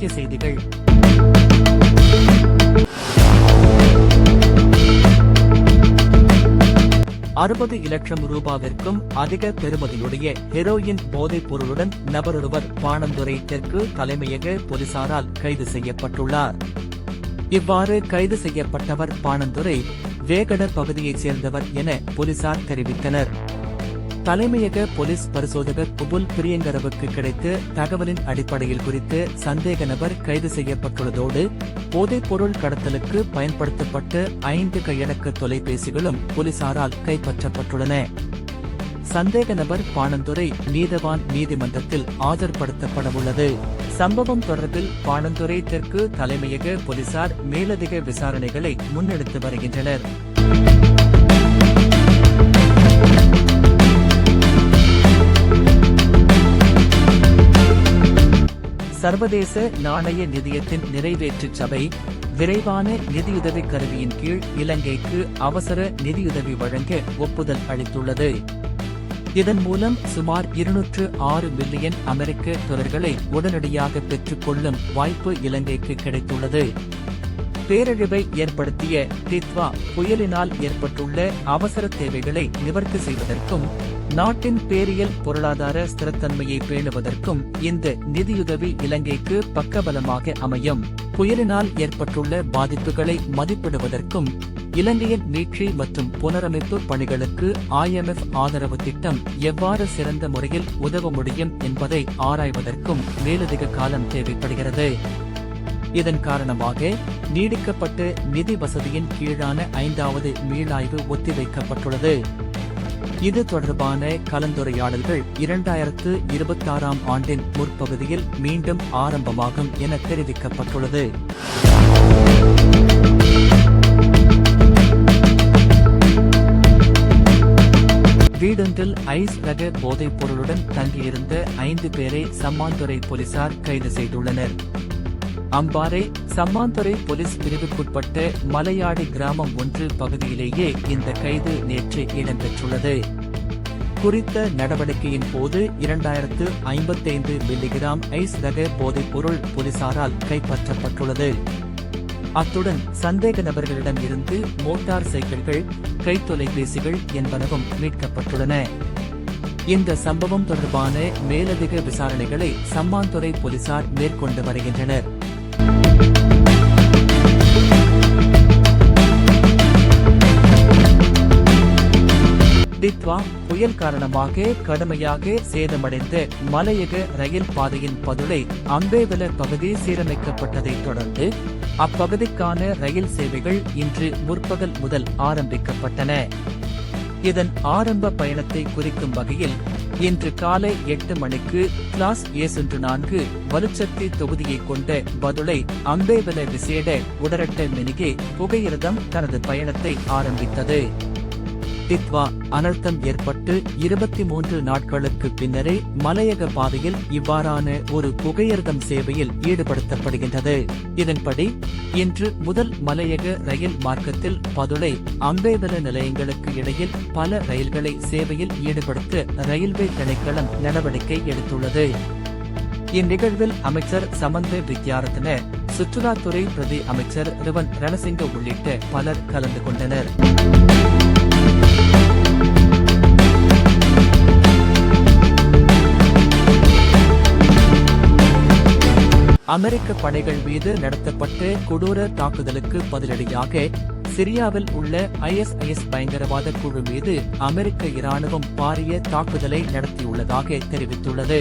முக்கிய செய்திகள். அறுபது இலட்சம் ரூபாவிற்கும் அதிக பெறுமதியுடைய ஹெரோயின் போதைப் பொருளுடன் நபரொருவர் பாணந்துறை தெற்கு தலைமையக போலீசாரால் கைது செய்யப்பட்டுள்ளார். இவ்வாறு கைது செய்யப்பட்டவர் பாணந்துரை வேகடர் பகுதியைச் சேர்ந்தவர் என போலீசார் தெரிவித்தனர். தலைமையக போலீஸ் பரிசோதகர் புபுல் பிரியங்கரவுக்கு கிடைத்த தகவலின் அடிப்படையில் குறித்து சந்தேக நபர் கைது செய்யப்பட்டுள்ளதோடு போதைப் பொருள் கடத்தலுக்கு பயன்படுத்தப்பட்ட ஐந்து கையடக்க தொலைபேசிகளும் போலீசாரால் கைப்பற்றப்பட்டுள்ளன. சந்தேக நபர் பாணந்துரை நீதவான் நீதிமன்றத்தில் ஆஜர்படுத்தப்படவுள்ளது. சம்பவம் தொடர்பில் பாணந்துரை தெற்கு தலைமையக போலீசார் மேலதிக விசாரணைகளை முன்னெடுத்து வருகின்றனர். சர்வதேச நாணய நிதியத்தின் நிறைவேற்று சபை விரைவான நிதியுதவி கருவியின் கீழ் இலங்கைக்கு அவசர நிதியுதவி வழங்க ஒப்புதல் அளித்துள்ளது. இதன் மூலம் சுமார் இருநூற்று ஆறு மில்லியன் அமெரிக்க தொடர்களை உடனடியாக பெற்றுக்கொள்ளும் வாய்ப்பு இலங்கைக்கு கிடைத்துள்ளது. பேரழிவை ஏற்படுத்திய டித்வா புயலினால் ஏற்பட்டுள்ள அவசர தேவைகளை நிவர்த்தி செய்வதற்கும் நாட்டின் பேரியல் பொருளாதார ஸ்திரத்தன்மையை பேணுவதற்கும் இந்த நிதியுதவி இலங்கைக்கு பக்கபலமாக அமையும். புயலினால் ஏற்பட்டுள்ள பாதிப்புகளை மதிப்பிடுவதற்கும் இலங்கையின் மீட்சி மற்றும் புனரமைப்பு பணிகளுக்கு ஐஎம்எஃப் ஆதரவு திட்டம் எவ்வாறு சிறந்த முறையில் உதவ முடியும் என்பதை ஆராய்வதற்கும் மேலதிக காலம் தேவைப்படுகிறது. இதன் காரணமாக நீடிக்கப்பட்ட நிதி வசதியின் கீழான ஐந்தாவது மீளாய்வு ஒத்திவைக்கப்பட்டுள்ளது. இது தொடர்பான கலந்துரையாடல்கள் இரண்டாயிரத்து இருபத்தாறாம் ஆண்டின் முற்பகுதியில் மீண்டும் ஆரம்பமாகும் என தெரிவிக்கப்பட்டுள்ளது. வீடொன்றில் ஐஸ் ரக போதைப் பொருளுடன் தங்கியிருந்த ஐந்து பேரை சம்மாந்துறை போலீசார் கைது செய்துள்ளனர். அம்பாறை சம்மாந்துறை போலீஸ் பிரிவுக்குட்பட்ட மலையாடி கிராமம் ஒன்று பகுதியிலேயே இந்த கைது நேற்று இடம்பெற்றுள்ளது. குறித்த நடவடிக்கையின் போது இரண்டாயிரத்து ஐம்பத்தைந்து மில்லிகிராம் ஐஸ் ரக போதைப் பொருள் போலீசாரால் கைப்பற்றப்பட்டுள்ளது. அத்துடன் சந்தேக நபர்களிடம் இருந்து மோட்டார் சைக்கிள்கள் கைத்தொலைபேசிகள் என்பனவும் மீட்கப்பட்டுள்ளன. இந்த சம்பவம் தொடர்பான மேலதிக விசாரணைகளை சம்மாந்துறை போலீசார் மேற்கொண்டு வருகின்றனர். டித்வா புயல் காரணமாக கடுமையாக சேதமடைந்த மலையக ரயில் பாதையின் பதுளை அம்பேவல பகுதி சீரமைக்கப்பட்டதைத் தொடர்ந்து அப்பகுதிக்கான ரயில் சேவைகள் இன்று முற்பகல் முதல் ஆரம்பிக்கப்பட்டன. இதன் ஆரம்ப பயணத்தை குறிக்கும் வகையில் இன்று காலை எட்டு மணிக்கு கிளாஸ் ஏசென்று நான்கு வலுச்சக்தி தொகுதியை கொண்ட பதுளை அம்பேவல விசேட உடரட்ட மெனிகே புகையிரதம் தனது பயணத்தை ஆரம்பித்தது. டித்வா அனர்த்தம் ஏற்பட்டு இருபத்தி மூன்று நாட்களுக்கு பின்னரே மலையக பாதையில் இவ்வாறான ஒரு புகையர்தம் சேவையில் ஈடுபடுத்தப்படுகின்றது. இதன்படி இன்று முதல் மலையக ரயில் மார்க்கத்தில் பதுளை அம்பேவல நிலையங்களுக்கு இடையில் பல ரயில்களை சேவையில் ஈடுபடுத்த ரயில்வே திணைக்களம் நடவடிக்கை எடுத்துள்ளது. இந்நிகழ்வில் அமைச்சர் சமந்த வித்யாரத்ன சுற்றுலாத்துறை பிரதி அமைச்சர் ரிவன் ரணசிங்க உள்ளிட்ட பலர் கலந்து கொண்டனர். அமெரிக்க படைகள் மீது நடத்தப்பட்ட கொடூர தாக்குதலுக்கு பதிலடியாக சிரியாவில் உள்ள ஐஎஸ்ஐஎஸ் பயங்கரவாத குழு மீது அமெரிக்க இராணுவம் பாரிய தாக்குதலை நடத்தியுள்ளதாக தெரிவித்துள்ளது.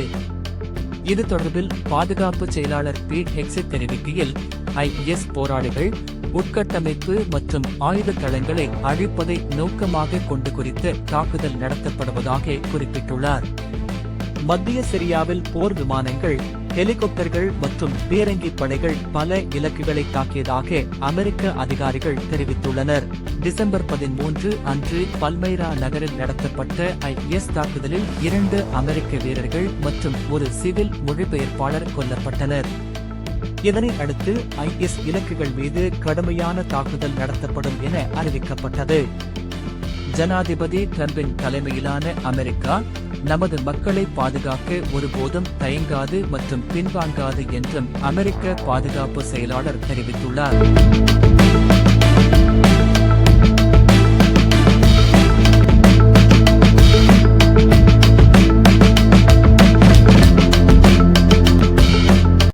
இது தொடர்பில் பாதுகாப்பு செயலாளர் பீட் ஹெக்ஸி தெரிவிக்கையில் ஐஎஸ் போராளிகள் உட்கட்டமைப்பு மற்றும் ஆயுத தளங்களை அழிப்பதை நோக்கமாக கொண்டு குறித்து தாக்குதல் நடத்தப்படுவதாக குறிப்பிட்டுள்ளார். மத்திய சிரியாவில் போர் விமானங்கள் ஹெலிகாப்டர்கள் மற்றும் பீரங்கி படைகள் பல இலக்குகளை தாக்கியதாக அமெரிக்க அதிகாரிகள் தெரிவித்துள்ளனர். டிசம்பர் பதிமூன்று அன்று பல்மைரா நகரில் நடத்தப்பட்ட ஐஎஸ் தாக்குதலில் இரண்டு அமெரிக்க வீரர்கள் மற்றும் ஒரு சிவில் மொழிபெயர்ப்பாளர் கொல்லப்பட்டனர். இதனை அடுத்து ஐஎஸ் இலக்குகள் மீது கடுமையான தாக்குதல் நடத்தப்படும் என அறிவிக்கப்பட்டது. ஜனாதிபதி டிரம்பின் தலைமையிலான அமெரிக்கா நமது மக்களை பாதுகாக்க ஒருபோதும் தயங்காது மற்றும் பின்வாங்காது என்றும் அமெரிக்க பாதுகாப்பு செயலாளர் தெரிவித்துள்ளார்.